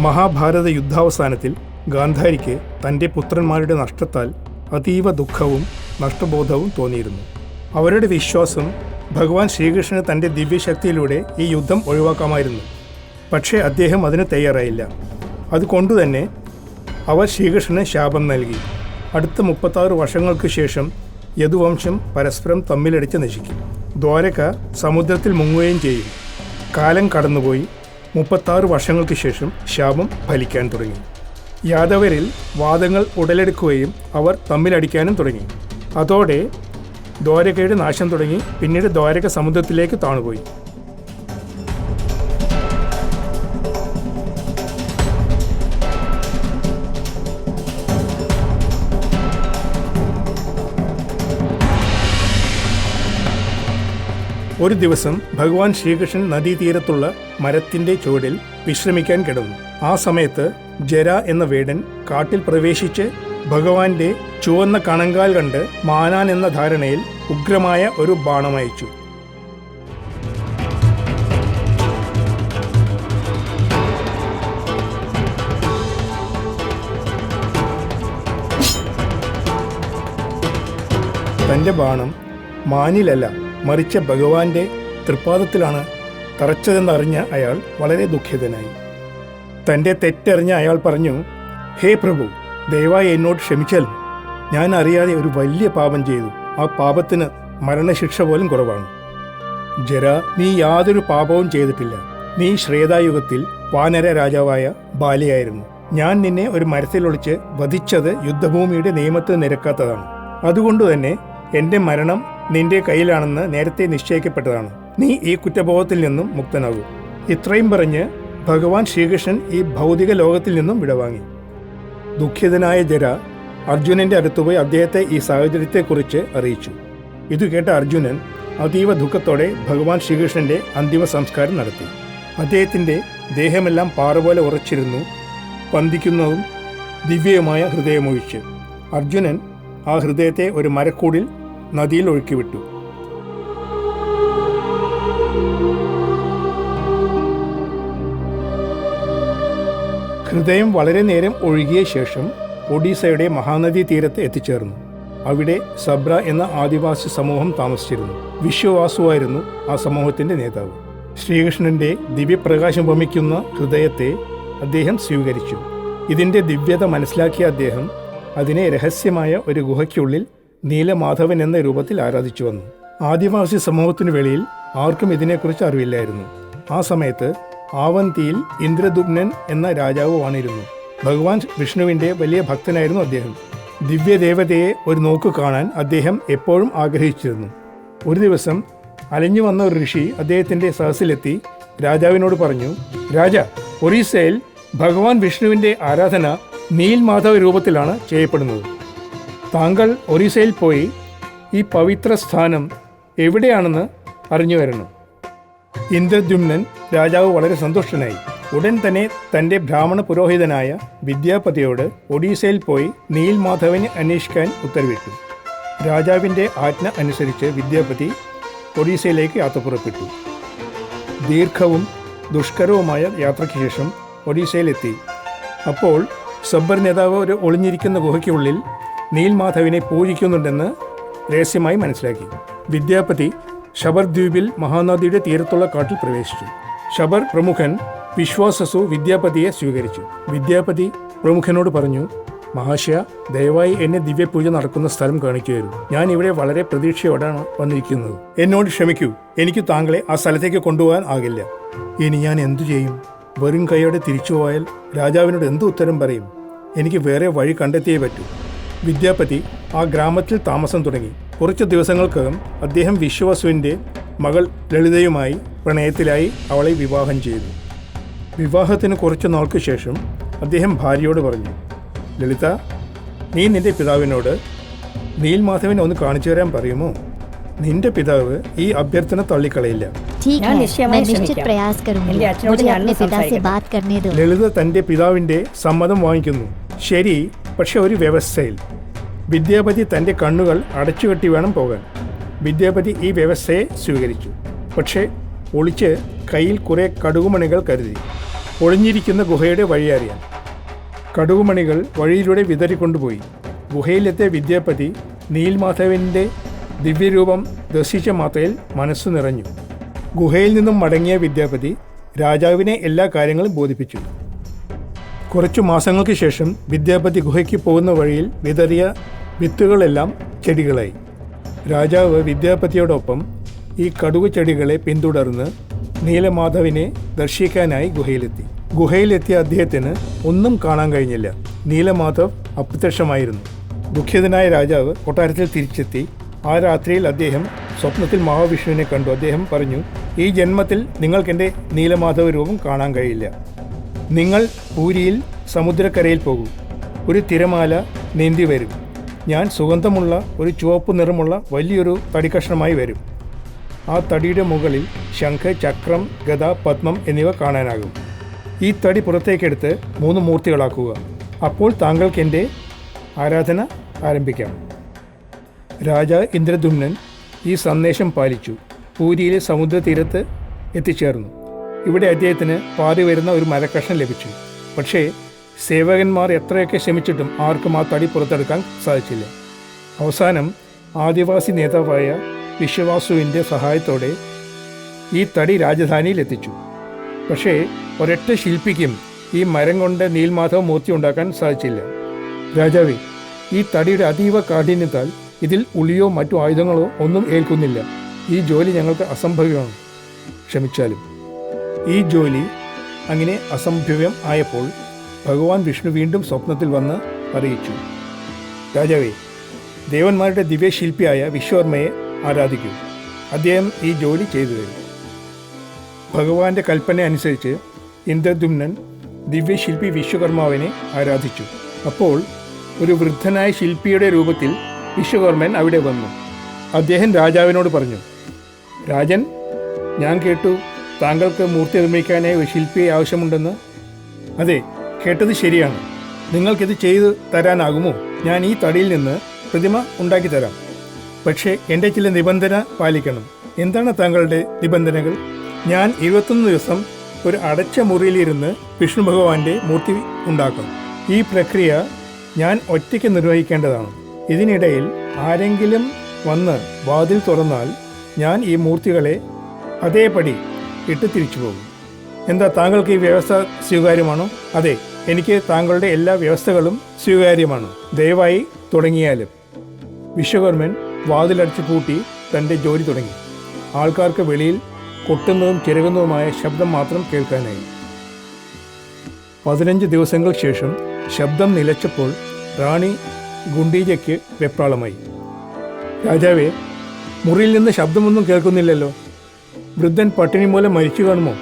മഹാഭാരത യുദ്ധാവസാനത്തിൽ ഗാന്ധാരിക്ക് തന്റെ പുത്രന്മാരുടെ നഷ്ടത്താൽ അതീവ ദുഃഖവും നഷ്ടബോധവും തോന്നിയിരുന്നു. അവരുടെ വിശ്വാസം ഭഗവാൻ ശ്രീകൃഷ്ണന് തന്റെ ദിവ്യശക്തിയിലൂടെ ഈ യുദ്ധം ഒഴിവാക്കാമായിരുന്നു. പക്ഷേ അദ്ദേഹം അതിന് തയ്യാറായില്ല. അതുകൊണ്ടുതന്നെ അവർ ശ്രീകൃഷ്ണന് ശാപം നൽകി. അടുത്ത മുപ്പത്താറ് വർഷങ്ങൾക്ക് ശേഷം യദുവംശം പരസ്പരം തമ്മിലടിച്ച് നശിക്കും. ദ്വാരക സമുദ്രത്തിൽ മുങ്ങുകയും ചെയ്യും. കാലം കടന്നുപോയി. മുപ്പത്താറ് വർഷങ്ങൾക്ക് ശേഷം ശാപം ഫലിക്കാൻ തുടങ്ങി. യാദവരിൽ വാദങ്ങൾ ഉടലെടുക്കുകയും അവർ തമ്മിലടിക്കാനും തുടങ്ങി. അതോടെ ദ്വാരകയുടെ നാശം തുടങ്ങി പിന്നീട് ദ്വാരക സമുദ്രത്തിലേക്ക് താണുപോയി. ഒരു ദിവസം ഭഗവാൻ ശ്രീകൃഷ്ണൻ നദീതീരത്തുള്ള മരത്തിന്റെ ചുവടിൽ വിശ്രമിക്കാൻ കിടന്നു. ആ സമയത്ത് ജര എന്ന വേടൻ കാട്ടിൽ പ്രവേശിച്ച് ഭഗവാന്റെ ചുവന്ന കണങ്കാൽ കണ്ട് മാനാൻ എന്ന ധാരണയിൽ ഉഗ്രമായ ഒരു ബാണമയച്ചു തന്റെ ബാണം മാനിലല്ല മറിച്ച ഭഗവാന്റെ തൃപ്പാദത്തിലാണ് തറച്ചതെന്നറിഞ്ഞ അയാൾ വളരെ ദുഃഖിതനായി. തന്റെ തെറ്ററിഞ്ഞ അയാൾ പറഞ്ഞു ഹേ പ്രഭു ദയവായി എന്നോട് ക്ഷമിച്ചാൽ ഞാൻ അറിയാതെ ഒരു വലിയ പാപം ചെയ്തു. ആ പാപത്തിന് മരണശിക്ഷ പോലും കുറവാണ്. ജര നീ യാതൊരു പാപവും ചെയ്തിട്ടില്ല. നീ ശ്രേതായുഗത്തിൽ വാനര രാജാവായ ബാലിയായിരുന്നു. ഞാൻ നിന്നെ ഒരു മരത്തിലൊളിച്ച് വധിച്ചത് യുദ്ധഭൂമിയുടെ നിയമത്തിന് നിരക്കാത്തതാണ്. അതുകൊണ്ട് തന്നെ എന്റെ മരണം നിന്റെ കയ്യിലാണെന്ന് നേരത്തെ നിശ്ചയിക്കപ്പെട്ടതാണ്. നീ ഈ കുറ്റബോധത്തിൽ നിന്നും മുക്തനാകൂ. ഇത്രയും പറഞ്ഞ് ഭഗവാൻ ശ്രീകൃഷ്ണൻ ഈ ഭൗതിക ലോകത്തിൽ നിന്നും വിടവാങ്ങി. ദുഃഖിതനായ ജര അർജുനന്റെ അടുത്തുപോയി അദ്ദേഹത്തെ ഈ സാഹചര്യത്തെക്കുറിച്ച് അറിയിച്ചു. ഇത് കേട്ട അർജുനൻ അതീവ ദുഃഖത്തോടെ ഭഗവാൻ ശ്രീകൃഷ്ണന്റെ അന്തിമ സംസ്കാരം നടത്തി. അദ്ദേഹത്തിന്റെ ദേഹമെല്ലാം പാറ പോലെ ഉറച്ചിരുന്നു പന്തിക്കുന്നതും ദിവ്യവുമായ ഹൃദയമൊഴിച്ച്. അർജുനൻ ആ ഹൃദയത്തെ ഒരു മരക്കൂടിൽ നദിയിൽ ഒഴുക്കിവിട്ടു ഹൃദയം വളരെ നേരം ഒഴുകിയ ശേഷം ഒഡീസയുടെ മഹാനദി തീരത്ത് എത്തിച്ചേർന്നു. അവിടെ സബ്ര എന്ന ആദിവാസി സമൂഹം താമസിച്ചിരുന്നു. വിശ്വവാസുവായിരുന്നു ആ സമൂഹത്തിന്റെ നേതാവ്. ശ്രീകൃഷ്ണന്റെ ദിവ്യപ്രകാശം ഭമിക്കുന്ന ഹൃദയത്തെ അദ്ദേഹം സ്വീകരിച്ചു. ഇതിന്റെ ദിവ്യത മനസ്സിലാക്കിയ അദ്ദേഹം അതിനെ രഹസ്യമായ ഒരു ഗുഹയ്ക്കുള്ളിൽ നീലമാധവൻ എന്ന രൂപത്തിൽ ആരാധിച്ചു വന്നു. ആദിവാസി സമൂഹത്തിനു വെളിയിൽ ആർക്കും ഇതിനെക്കുറിച്ച് അറിവില്ലായിരുന്നു. ആ സമയത്ത് ആവന്തിയിൽ ഇന്ദ്രദുഗ്നൻ എന്ന രാജാവ് വാണിരുന്നു ഭഗവാൻ വിഷ്ണുവിന്റെ വലിയ ഭക്തനായിരുന്നു അദ്ദേഹം. ദിവ്യദേവതയെ ഒരു നോക്ക് കാണാൻ അദ്ദേഹം എപ്പോഴും ആഗ്രഹിച്ചിരുന്നു. ഒരു ദിവസം അലഞ്ഞു വന്ന ഒരു ഋഷി അദ്ദേഹത്തിന്റെ സഹസിലെത്തി രാജാവിനോട് പറഞ്ഞു രാജ ഒറീസയിൽ ഭഗവാൻ വിഷ്ണുവിന്റെ ആരാധന നീൽമാധവ രൂപത്തിലാണ് ചെയ്യപ്പെടുന്നത്. താങ്കൾ ഒറീസയിൽ പോയി ഈ പവിത്ര സ്ഥാനം എവിടെയാണെന്ന് അറിഞ്ഞു വരണം. ഇന്ദ്രദ്യുമ്നൻ രാജാവ് വളരെ സന്തുഷ്ടനായി. ഉടൻ തന്നെ തന്റെ ബ്രാഹ്മണ പുരോഹിതനായ വിദ്യാപതിയോട് ഒഡീസയിൽ പോയി നീൽ നീൽമാധവനെ അന്വേഷിക്കാൻ ഉത്തരവിട്ടു. രാജാവിന്റെ ആജ്ഞ അനുസരിച്ച് വിദ്യാപതി ഒഡീസയിലേക്ക് യാത്ര പുറപ്പെട്ടു. ദീർഘവും ദുഷ്കരവുമായ യാത്രയ്ക്ക് ശേഷം ഒഡീസയിലെത്തി. അപ്പോൾ സബ്ബർ നേതാവ് ഒരു ഒളിഞ്ഞിരിക്കുന്ന ഗുഹയ്ക്കുള്ളിൽ നീൽമാധവിനെ പൂജിക്കുന്നുണ്ടെന്ന് രഹസ്യമായി മനസ്സിലാക്കി. വിദ്യാപതി ഷബർ ദ്വീപിൽ മഹാനദിയുടെ തീരത്തുള്ള കാട്ടിൽ പ്രവേശിച്ചു. ഷബർ പ്രമുഖൻ വിശ്വാസസു വിദ്യാപതിയെ സ്വീകരിച്ചു. വിദ്യാപതി പ്രമുഖനോട് പറഞ്ഞു മഹാശയ ദയവായി എന്നെ ദിവ്യപൂജ നടക്കുന്ന സ്ഥലം കാണിക്കുകയായിരുന്നു ഞാൻ ഇവിടെ വളരെ പ്രതീക്ഷയോടാണ് വന്നിരിക്കുന്നത്. എന്നോട് ക്ഷമിക്കൂ. എനിക്ക് താങ്കളെ ആ സ്ഥലത്തേക്ക് കൊണ്ടുപോകാൻ ആകില്ല. ഇനി ഞാൻ എന്തു ചെയ്യും? വെറും കൈയോടെ തിരിച്ചുപോയാൽ രാജാവിനോട് എന്തു ഉത്തരം പറയും? എനിക്ക് വേറെ വഴി കണ്ടെത്തിയേ പറ്റൂ. വിദ്യാപതി ആ ഗ്രാമത്തിൽ താമസം തുടങ്ങി. കുറച്ച് ദിവസങ്ങൾക്കകം അദ്ദേഹം വിശ്വവസുവിന്റെ മകൾ ലളിതയുമായി പ്രണയത്തിലായി അവളെ വിവാഹം ചെയ്തു. വിവാഹത്തിന് കുറച്ച് നാൾക്ക് ശേഷം അദ്ദേഹം ഭാര്യയോട് പറഞ്ഞു ലളിത നീ നിന്റെ പിതാവിനോട് നീൽ ഒന്ന് കാണിച്ചു തരാൻ പറയുമോ? നിന്റെ പിതാവ് ഈ അഭ്യർത്ഥന തള്ളിക്കളയില്ല. ലളിത തന്റെ പിതാവിന്റെ സമ്മതം വാങ്ങിക്കുന്നു. ശരി പക്ഷെ ഒരു വ്യവസ്ഥയിൽ. വിദ്യാപതി തന്റെ കണ്ണുകൾ അടച്ചുകെട്ടി വേണം പോകാൻ. വിദ്യാപതി ഈ വ്യവസ്ഥയെ സ്വീകരിച്ചു. പക്ഷേ ഒളിച്ച് കയ്യിൽ കുറേ കടുകുമണികൾ കരുതി. ഒളിഞ്ഞിരിക്കുന്ന ഗുഹയുടെ വഴി അറിയാൻ കടുകുമണികൾ വഴിയിലൂടെ വിതറിക്കൊണ്ടുപോയി. ഗുഹയിലെത്തിയ വിദ്യാപതി നീൽമാധവന്റെ ദിവ്യരൂപം ദർശിച്ച മാത്രയിൽ മനസ്സു നിറഞ്ഞു. ഗുഹയിൽ നിന്നും മടങ്ങിയ വിദ്യാപതി രാജാവിനെ എല്ലാ കാര്യങ്ങളും ബോധിപ്പിച്ചു. കുറച്ചു മാസങ്ങൾക്ക് ശേഷം വിദ്യാപതി ഗുഹയ്ക്ക് പോകുന്ന വഴിയിൽ വിതറിയ വിത്തുകളെല്ലാം ചെടികളായി. രാജാവ് വിദ്യാപതിയോടൊപ്പം ഈ കടുക് ചെടികളെ പിന്തുടർന്ന് നീലമാധവിനെ ദർശിക്കാനായി ഗുഹയിലെത്തി. ഗുഹയിലെത്തിയ അദ്ദേഹത്തിന് ഒന്നും കാണാൻ കഴിഞ്ഞില്ല. നീലമാധവ് അപ്രത്യക്ഷമായിരുന്നു. ദുഃഖിതനായ രാജാവ് കൊട്ടാരത്തിൽ തിരിച്ചെത്തി. ആ രാത്രിയിൽ അദ്ദേഹം സ്വപ്നത്തിൽ മഹാവിഷ്ണുവിനെ കണ്ടു. അദ്ദേഹം പറഞ്ഞു ഈ ജന്മത്തിൽ നിങ്ങൾക്കെന്റെ നീലമാധവ രൂപം കാണാൻ കഴിയില്ല. നിങ്ങൾ പൂരിയിൽ സമുദ്രക്കരയിൽ പോകൂ. ഒരു തിരമാല നീന്തി വരും. ഞാൻ സുഗന്ധമുള്ള ഒരു ചുവപ്പ് നിറമുള്ള വലിയൊരു തടിക്കഷ്ണമായി വരും. ആ തടിയുടെ മുകളിൽ ശംഖ് ചക്രം ഗത പത്മം എന്നിവ കാണാനാകും. ഈ തടി പുറത്തേക്കെടുത്ത് മൂന്ന് മൂർത്തികളാക്കുക. അപ്പോൾ താങ്കൾക്ക് എന്റെ ആരാധന ആരംഭിക്കാം. രാജ ഇന്ദ്രദുമ്നൻ ഈ സന്ദേശം പാലിച്ചു. പൂരിയിലെ സമുദ്രതീരത്ത് എത്തിച്ചേർന്നു. ഇവിടെ അദ്ദേഹത്തിന് പാതി വരുന്ന ഒരു മരക്കഷ്ണം ലഭിച്ചു. പക്ഷേ സേവകന്മാർ എത്രയൊക്കെ ശ്രമിച്ചിട്ടും ആർക്കും ആ തടി പുറത്തെടുക്കാൻ സാധിച്ചില്ല. അവസാനം ആദിവാസി നേതാവായ വിശ്വവാസുവിന്റെ സഹായത്തോടെ ഈ തടി രാജധാനിയിൽ എത്തിച്ചു പക്ഷേ ഒരൊറ്റ ശില്പിക്കും ഈ മരം കൊണ്ട് നീൽമാധവ മൂർത്തി ഉണ്ടാക്കാൻ സാധിച്ചില്ല. രാജാവേ ഈ തടിയുടെ അതീവ കാഠിന്യത്താൽ ഇതിൽ ഉളിയോ മറ്റു ആയുധങ്ങളോ ഒന്നും ഏൽക്കുന്നില്ല. ഈ ജോലി ഞങ്ങൾക്ക് അസംഭവ്യമാണ് ക്ഷമിച്ചാലും. ഈ ജോലി അങ്ങനെ അസംഭവ്യം ആയപ്പോൾ ഭഗവാൻ വിഷ്ണു വീണ്ടും സ്വപ്നത്തിൽ വന്ന് അറിയിച്ചു. രാജാവേ ദേവന്മാരുടെ ദിവ്യശില്പിയായ വിശ്വകർമ്മയെ ആരാധിക്കൂ. അദ്ദേഹം ഈ ജോലി ചെയ്തു തരും. ഭഗവാന്റെ കൽപ്പന അനുസരിച്ച് ഇന്ദ്രദുമ്നൻ ദിവ്യശില്പി വിശ്വകർമാവിനെ ആരാധിച്ചു. അപ്പോൾ ഒരു വൃദ്ധനായ ശില്പിയുടെ രൂപത്തിൽ വിശ്വകർമ്മൻ അവിടെ വന്നു. അദ്ദേഹം രാജാവിനോട് പറഞ്ഞു രാജൻ ഞാൻ കേട്ടു താങ്കൾക്ക് മൂർത്തി നിർമ്മിക്കാനായി ഒരു ശില്പിയെ ആവശ്യമുണ്ടെന്ന്? അതെ കേട്ടത് ശരിയാണ്. നിങ്ങൾക്കിത് ചെയ്തു തരാനാകുമോ? ഞാൻ ഈ തടിയിൽ നിന്ന് പ്രതിമ ഉണ്ടാക്കി തരാം. പക്ഷേ എന്റെ ചില നിബന്ധന പാലിക്കണം. എന്താണ് താങ്കളുടെ നിബന്ധനകൾ? ഞാൻ ഇരുപത്തൊന്ന് ദിവസം ഒരു അടച്ച മുറിയിലിരുന്ന് വിഷ്ണു ഭഗവാന്റെ മൂർത്തി ഉണ്ടാക്കും. ഈ പ്രക്രിയ ഞാൻ ഒറ്റയ്ക്ക് നിർവഹിക്കേണ്ടതാണ്. ഇതിനിടയിൽ ആരെങ്കിലും വന്ന് വാതിൽ തുറന്നാൽ ഞാൻ ഈ മൂർത്തികളെ അതേപടി ഇട്ട് തിരിച്ചു പോകും. എന്താ താങ്കൾക്ക് ഈ വ്യവസ്ഥ സ്വീകാര്യമാണോ? അതെ എനിക്ക് താങ്കളുടെ എല്ലാ വ്യവസ്ഥകളും സ്വീകാര്യമാണ്. ദയവായി തുടങ്ങിയാലും. വിശ്വകർമ്മൻ വാതിലടിച്ചു പൂട്ടി തന്റെ ജോലി തുടങ്ങി. ആൾക്കാർക്ക് വെളിയിൽ കൊട്ടുന്നതും ചിരകുന്നതുമായ ശബ്ദം മാത്രം കേൾക്കാനായി. പതിനഞ്ച് ദിവസങ്ങൾക്ക് ശേഷം ശബ്ദം നിലച്ചപ്പോൾ റാണി ഗുണ്ടീജയ്ക്ക് വെപ്രാളമായി. രാജാവേ മുറിയിൽ നിന്ന് ശബ്ദമൊന്നും കേൾക്കുന്നില്ലല്ലോ. വൃദ്ധൻ പട്ടിണി മൂലം മരിച്ചു കാണുമോ?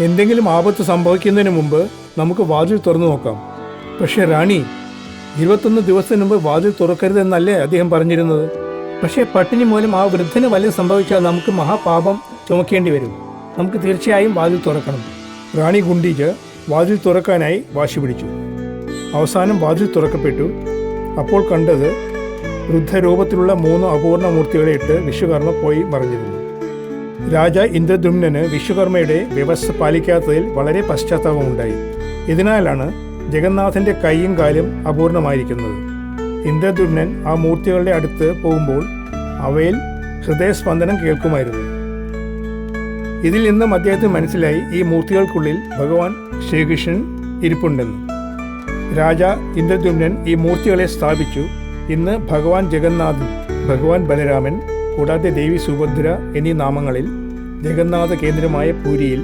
എന്തെങ്കിലും ആപത്ത് സംഭവിക്കുന്നതിന് മുമ്പ് നമുക്ക് വാതിൽ തുറന്നു നോക്കാം. പക്ഷേ റാണി ഇരുപത്തൊന്ന് ദിവസത്തിന് മുമ്പ് വാതിൽ തുറക്കരുതെന്നല്ലേ അദ്ദേഹം പറഞ്ഞിരുന്നത്? പക്ഷേ പട്ടിണി മൂലം ആ വൃദ്ധന് വല്ലതും സംഭവിച്ചാൽ നമുക്ക് മഹാപാപം ചുമക്കേണ്ടി വരും. നമുക്ക് തീർച്ചയായും വാതിൽ തുറക്കണം. റാണി ഗുണ്ടീജ് വാതിൽ തുറക്കാനായി വാശി പിടിച്ചു. അവസാനം വാതിൽ തുറക്കപ്പെട്ടു. അപ്പോൾ കണ്ടത് വൃദ്ധരൂപത്തിലുള്ള മൂന്ന് അപൂർണ മൂർത്തികളെ ഇട്ട് വിശ്വകർമ്മ പോയി മറിഞ്ഞിരുന്നു. രാജ ഇന്ദ്രദുമ്നന് വിശ്വകർമ്മയുടെ വ്യവസ്ഥ പാലിക്കാത്തതിൽ വളരെ പശ്ചാത്താപമുണ്ടായി. ഇതിനാലാണ് ജഗന്നാഥന്റെ കൈയും കാലും അപൂർണമായിരിക്കുന്നത്. ഇന്ദ്രദുമ്നൻ ആ മൂർത്തികളുടെ അടുത്ത് പോകുമ്പോൾ അവയിൽ ഹൃദയസ്പന്ദനം കേൾക്കുമായിരുന്നു. ഇതിൽ നിന്നും അദ്ദേഹത്തിന് മനസ്സിലായി ഈ മൂർത്തികൾക്കുള്ളിൽ ഭഗവാൻ ശ്രീകൃഷ്ണൻ ഇരിപ്പുണ്ടെന്ന്. രാജ ഇന്ദ്രദ്യുമ്നൻ ഈ മൂർത്തികളെ സ്ഥാപിച്ചു. ഇന്ന് ഭഗവാൻ ജഗന്നാഥൻ ഭഗവാൻ ബലരാമൻ കൂടാതെ ദേവി സുഭദ്ര എന്നീ നാമങ്ങളിൽ ജഗന്നാഥ കേന്ദ്രമായ പൂരിയിൽ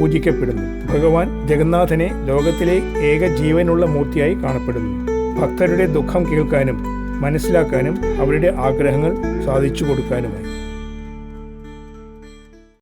പൂജിക്കപ്പെടുന്നു. ഭഗവാൻ ജഗന്നാഥനെ ലോകത്തിലെ ഏക ജീവനുള്ള മൂർത്തിയായി കാണപ്പെടുന്നു. ഭക്തരുടെ ദുഃഖം കേൾക്കാനും മനസ്സിലാക്കാനും അവരുടെ ആഗ്രഹങ്ങൾ സാധിച്ചു കൊടുക്കാനുമായി